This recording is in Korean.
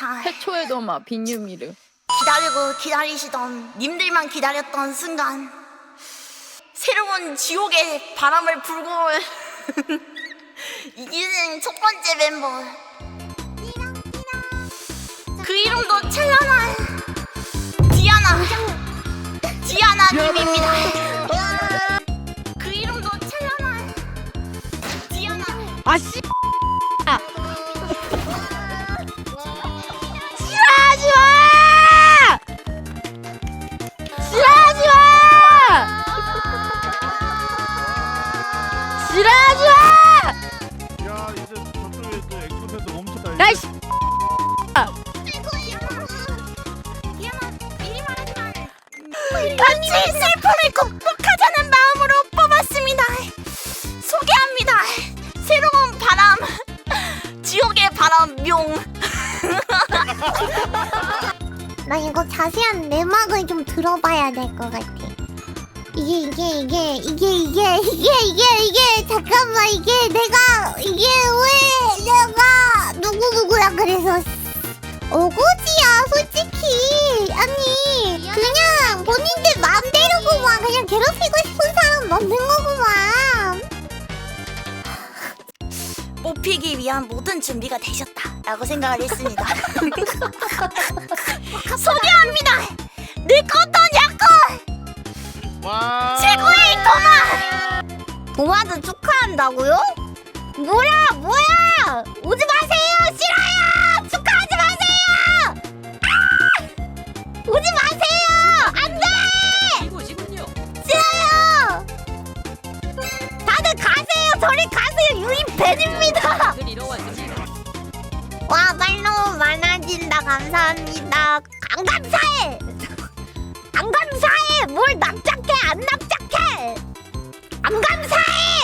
자, 태초의 도마 빈유미르 기다리고 기다리시던 님들만 기다렸던 순간 새로운 지옥의 바람을 불고 올 이기는 첫 번째 멤버. 그 이름도 찬란한 디아나 디아나 님입니다. 그 이름도 찬란한 디아나. 아씨 이씨. 같이 슬픔을 극복하자는 마음으로 뽑았습니다. 소개합니다. 새로운 바람, 지옥의 바람 뿅. 나 이거 자세한 내막을 좀 들어봐야 될 것 같아. 이게 이게 이게 이게 이게 이게 이게 이게 어거지야 솔직히 아니 그냥 본인들 마음대로구만 그냥 괴롭히고 싶은 사람 만든 거구만. 뽑히기 위한 모든 준비가 되셨다 라고 생각을 했습니다. 소개합니다. 내 컸던 약혼 와. 최고의 도마. 도마도 축하한다고요? 뭐야 뭐야 오지 마세요 왔습니다. 와 팔로우 많아진다. 감사합니다. 안 감사해! 안 감사해! 뭘 납작해 안 납작해! 안 감사해